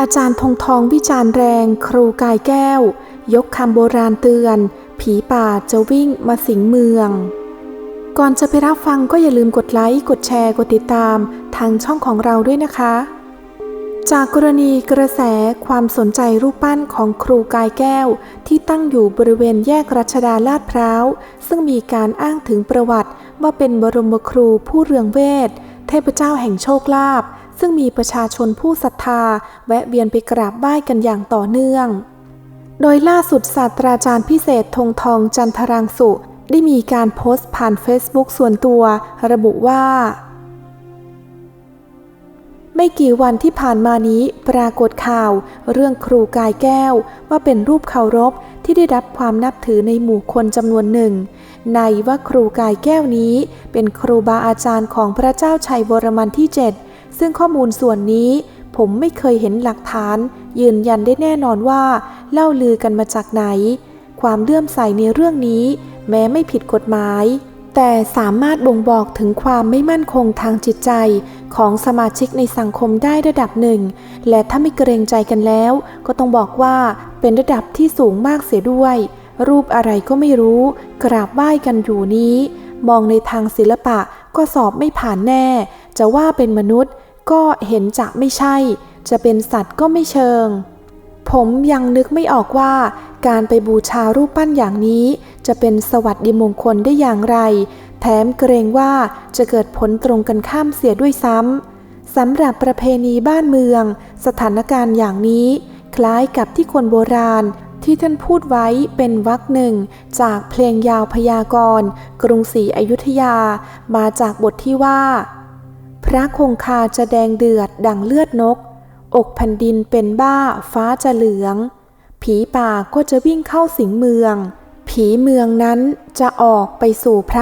อาจารย์ธงทองวิจารณ์แรงครูกายแก้ว ยกคำโบราณเตือน ผีป่าจะวิ่งมาสิงเมือง ก่อนจะไปรับฟังก็อย่าลืมกดไลค์ กดแชร์ กดติดตาม ทางช่องของเราด้วยนะคะ จากกรณีกระแสความสนใจรูปปั้นของครูกายแก้ว ที่ตั้งอยู่บริเวณแยกรัชดาลาดพร้าว ซึ่งมีการอ้างถึงประวัติว่าเป็นบรมครูผู้เรืองเวทเทพเจ้าแห่งโชคลาภ ซึ่งมีประชาชนผู้ศรัทธา แวะเวียนไปกราบไหว้กันอย่างต่อเนื่อง โดยล่าสุดศาสตราจารย์พิเศษธงทองจันทรังสุ ได้มีการโพสต์ผ่าน Facebook ส่วนตัว ระบุว่าไม่กี่วันที่ผ่านมานี้ปรากฏข่าว เรื่องครูกายแก้ว ว่าเป็นรูปเคารพที่ได้รับความนับถือในหมู่คนจำนวนหนึ่ง ในว่าครูกายแก้วนี้ เป็นครูบาอาจารย์ของพระเจ้าชัยวรมันที่ 7 ซึ่งข้อมูลส่วนนี้ผมไม่เคยเห็นหลักฐาน ยืนยันได้แน่นอนว่า เล่าลือกันมาจากไหน ความเลื่อมใสในเรื่องนี้ แม้ไม่ผิดกฎหมาย แต่สามารถบ่งบอกถึงความไม่มั่นคงทางจิตใจ ของสมาชิกในสังคมได้ระดับหนึ่ง และถ้าไม่เกรงใจกันแล้ว ก็ต้องบอกว่าเป็นระดับที่สูงมากเสียด้วย รูปอะไรก็ไม่รู้ กราบไหว้กันอยู่นี้ มองในทางศิลปะก็สอบไม่ผ่านแน่ จะว่าเป็นมนุษย์ ก็เห็นจะไม่ใช่ จะเป็นสัตว์ก็ไม่เชิง ผมยังนึกไม่ออกว่าการไปบูชารูปปั้นอย่างนี้ จะเป็นสวัสดิมงคลได้อย่างไร แถมเกรงว่าจะเกิดผลตรงกันข้ามเสียด้วยซ้ำสำหรับประเพณีบ้านเมือง สถานการณ์อย่างนี้ คล้ายกับที่คนโบราณที่ท่านพูดไว้เป็นวรรคหนึ่ง จากเพลงยาวพยากรณ์ กรุงศรีอยุธยา มาจากบทที่ว่า พระคงคาจะแดงเดือดดังเลือดนก อกแผ่นดินเป็นบ้าฟ้าจะเหลือง ผีป่าก็จะวิ่งเข้าสิงเมือง ผีเมืองนั้นจะออกไปสู่ไพร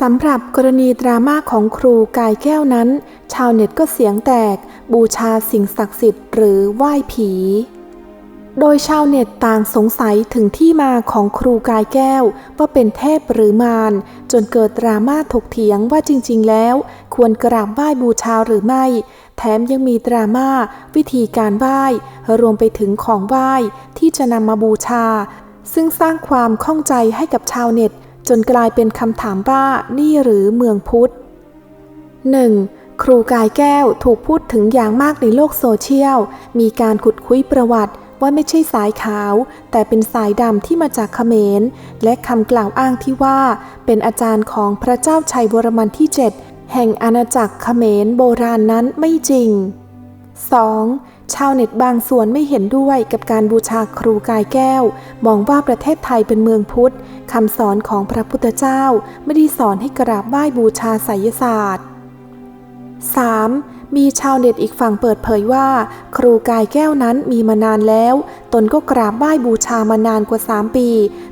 สำหรับกรณีดราม่าของครูกายแก้วนั้น ชาวเน็ตก็เสียงแตกบูชาสิ่งศักดิ์สิทธิ์หรือไหว้ผี โดยชาวเน็ตต่างสงสัยถึงที่มาของครูกายแก้ว ว่าเป็นเทพหรือมารจนเกิดดราม่าถกเถียงว่าจริง ๆ แล้ว ควรกราบไหว้บูชาหรือไม่ แถมยังมีดราม่าวิธีการไหว้ รวมไปถึงของไหว้ที่จะนำมาบูชา ซึ่งสร้างความข้องใจให้กับชาวเน็ต จนกลายเป็นคำถามว่านี่หรือเมืองพุทธ 1. ครูกายแก้วถูกพูดถึงอย่างมากในโลกโซเชียล มีการขุดคุยประวัติ ว่าไม่ใช่สายขาว แต่เป็นสายดำที่มาจากเขมร และคำกล่าวอ้างที่ว่า เป็นอาจารย์ของพระเจ้าชัยวรมันที่ 7 แห่งอาณาจักรเขมรโบราณนั้นไม่จริง 2. ชาวเน็ตบางส่วนไม่เห็นด้วยกับการบูชาครูกายแก้ว มองว่าประเทศไทยเป็นเมืองพุทธคำสอนของพระพุทธเจ้า ไม่ได้สอนให้กราบไหว้บูชาไสยศาสตร์ 3. มีชาวเน็ตอีกฝั่งเปิดเผยว่า ครูกายแก้วนั้นมีมานานแล้ว ตนก็กราบไหว้บูชามานานกว่า 3 ปี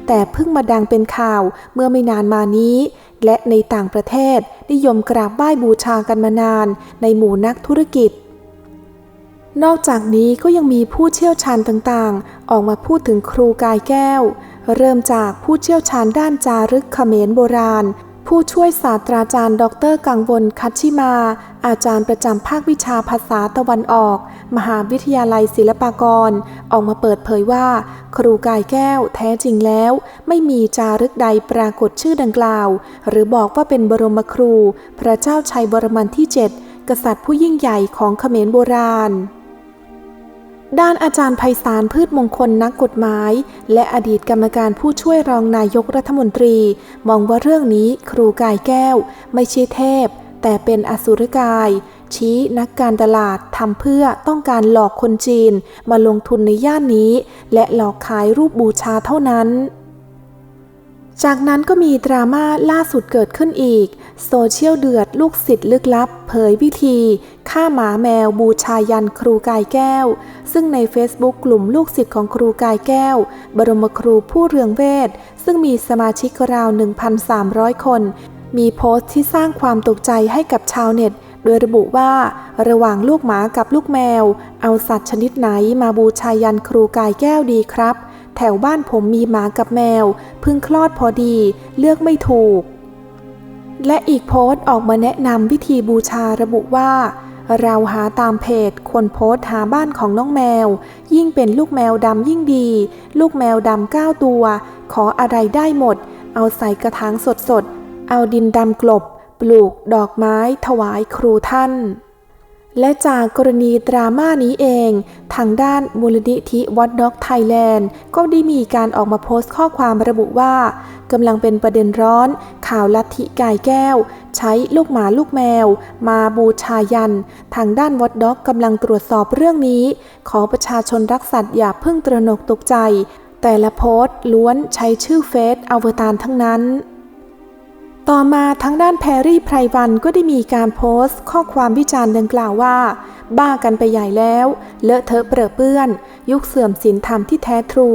แต่เพิ่งมาดังเป็นข่าวเมื่อไม่นานมานี้ และในต่างประเทศนิยมกราบไหว้บูชากันมานาน ในหมู่นักธุรกิจนอกจากนี้ก็ยังมีผู้เชี่ยวชาญต่างๆ ออกมาพูดถึงครูกายแก้ว เริ่มจากผู้เชี่ยวชาญด้านจารึกเขมรโบราณ ผู้ช่วยศาสตราจารย์ ดร กังวล คัชชิมา อาจารย์ประจำภาควิชาภาษาตะวันออก มหาวิทยาลัยศิลปากร ออกมาเปิดเผยว่า ครูกายแก้วแท้จริงแล้ว ไม่มีจารึกใดปรากฏชื่อดังกล่าว หรือบอกว่าเป็นบรมครู พระเจ้าชัยวรมันที่ 7 กษัตริย์ผู้ยิ่งใหญ่ของเขมรโบราณ ด้านอาจารย์ไพศาลพืชมงคลนักกฎหมาย และอดีตกรรมการผู้ช่วยรองนายกรัฐมนตรี มองว่าเรื่องนี้ครูกายแก้ว ไม่ใช่เทพ แต่เป็นอสุรกาย ชี้นักการตลาดทำเพื่อต้องการหลอกคนจีน มาลงทุนในย่านนี้ และหลอกขายรูปบูชาเท่านั้น จากนั้นก็มีดราม่าล่าสุดเกิดขึ้นอีก โซเชียลเดือดลูกศิษย์ลึกลับ เผยวิธีฆ่าหมาแมวบูชายันครูกายแก้ว ซึ่งใน Facebook กลุ่มลูกศิษย์ของครูกายแก้ว บรมครูผู้เรืองเวท ซึ่งมีสมาชิกราว 1,300 คน มีโพสต์ที่สร้างความตกใจให้กับชาวเน็ต โดยระบุว่า ระหว่างลูกหมากับลูกแมว เอาสัตว์ชนิดไหนมาบูชายันครูกายแก้วดีครับ แถวบ้านผมมีหมากับแมวเพิ่งคลอดพอดีเลือกไม่ถูก และอีกโพสต์ออกมาแนะนำวิธีบูชาระบุว่า เราหาตามเพจคนโพสต์หาบ้านของน้องแมว ยิ่งเป็นลูกแมวดำยิ่งดี ลูกแมวดำเก้าตัว ขออะไรได้หมด เอาใส่กระถางสดๆ เอาดินดำกลบ ปลูกดอกไม้ถวายครูท่าน และจากกรณีดราม่านี้เอง ทางด้านมูลนิธิวัดด็อกไทยแลนด์ก็ได้มีการออกมาโพสต์ข้อความระบุว่ากำลังเป็นประเด็นร้อน ข่าวลัทธิกายแก้ว ใช้ลูกหมาลูกแมว มาบูชายัน ทางด้านวัดด็อกกำลังตรวจสอบเรื่องนี้ ขอประชาชนรักสัตว์อย่าเพิ่งตระหนกตกใจ แต่ละโพสต์ล้วนใช้ชื่อเฟซอวตารทั้งนั้น ต่อมาทางด้านแพรรี่ไพรวันก็ได้มีการโพสต์ ข้อความวิจารณ์ดังกล่าวว่า บ้ากันไปใหญ่แล้ว เลอะเทอะเปรอะเปื้อน ยุคเสื่อมศีลธรรมที่แท้ทรู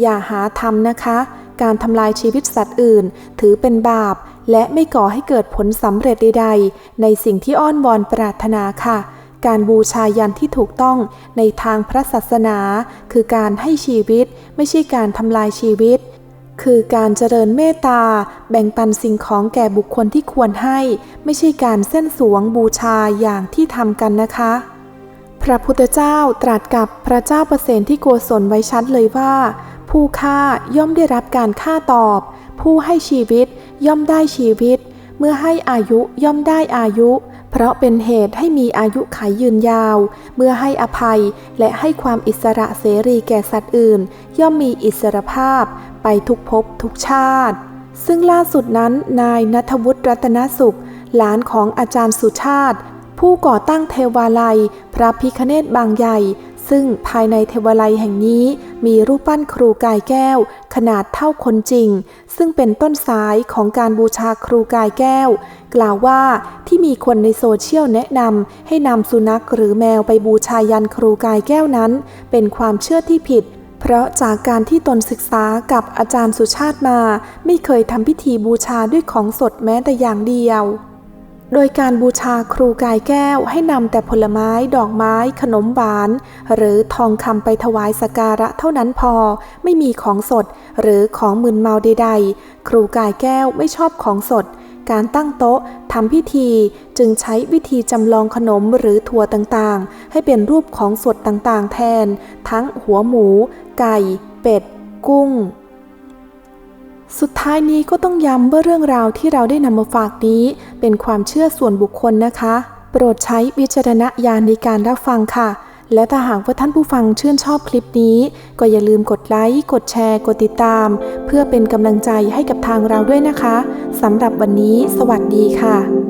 อย่าหาทำนะคะ การทำลายชีวิตสัตว์อื่น ถือเป็นบาป และไม่ก่อให้เกิดผลสำเร็จใดๆ ในสิ่งที่อ้อนวอนปรารถนาค่ะการบูชายันที่ถูกต้องในทางพระศาสนา คือการให้ชีวิตไม่ใช่การทำลายชีวิต คือการเจริญเมตตา แบ่งปันสิ่งของแก่บุคคลที่ควรให้ ไม่ใช่การเส้นสวงบูชาอย่างที่ทำกันนะคะ พระพุทธเจ้าตรัสกับพระเจ้าประเสนที่โกศลไว้ชัดเลยว่า ผู้ฆ่าย่อมได้รับการฆ่าตอบ ผู้ให้ชีวิตย่อมได้ชีวิต เมื่อให้อายุย่อมได้อายุ เพราะเป็นเหตุให้มีอายุขัยยืนยาว เมื่อให้อภัยและให้ความอิสระเสรีแก่สัตว์อื่น ย่อมมีอิสรภาพไปทุกภพทุกชาติ ซึ่งล่าสุดนั้นนายนัทวุฒิรัตนสุข หลานของอาจารย์สุชาติ ผู้ก่อตั้งเทวาลัย พระพิคเนตบางใหญ่ ซึ่งภายในเทวาลัยแห่งนี้มีรูปปั้นครูกายแก้ว ขนาดเท่าคนจริง ซึ่งเป็นต้นสายของการบูชาครูกายแก้ว กล่าวว่าที่มีคนในโซเชียลแนะนำให้นำสุนัขหรือแมวไปบูชายันครูกายแก้วนั้น เป็นความเชื่อที่ผิดเพราะจากการที่ตนศึกษากับอาจารย์สุชาติมา ไม่เคยทำพิธีบูชาด้วยของสดแม้แต่อย่างเดียว โดยการบูชาครูกายแก้วให้นำแต่ผลไม้ ดอกไม้ ขนมหวาน หรือทองคำไปถวายสักการะเท่านั้นพอ ไม่มีของสด หรือของมึนเมาใดๆ ครูกายแก้วไม่ชอบของสด การตั้งโต๊ะทำพิธีจึงใช้วิธีจำลองขนมหรือถั่วต่างๆ ให้เป็นรูปของสดต่างๆ แทน ทั้งหัวหมู ไก่ เป็ด กุ้ง สุดท้ายนี้ก็ต้องย้ำว่าเรื่องราวที่เราได้นำมาฝากนี้ เป็นความเชื่อส่วนบุคคลนะคะ โปรดใช้วิจารณญาณในการรับฟังค่ะ และถ้าหากว่าท่านผู้ฟังชื่นชอบคลิปนี้ ก็อย่าลืมกดไลค์ กดแชร์ กดติดตาม เพื่อเป็นกำลังใจให้กับทางเราด้วยนะคะสำหรับวันนี้ สวัสดีค่ะ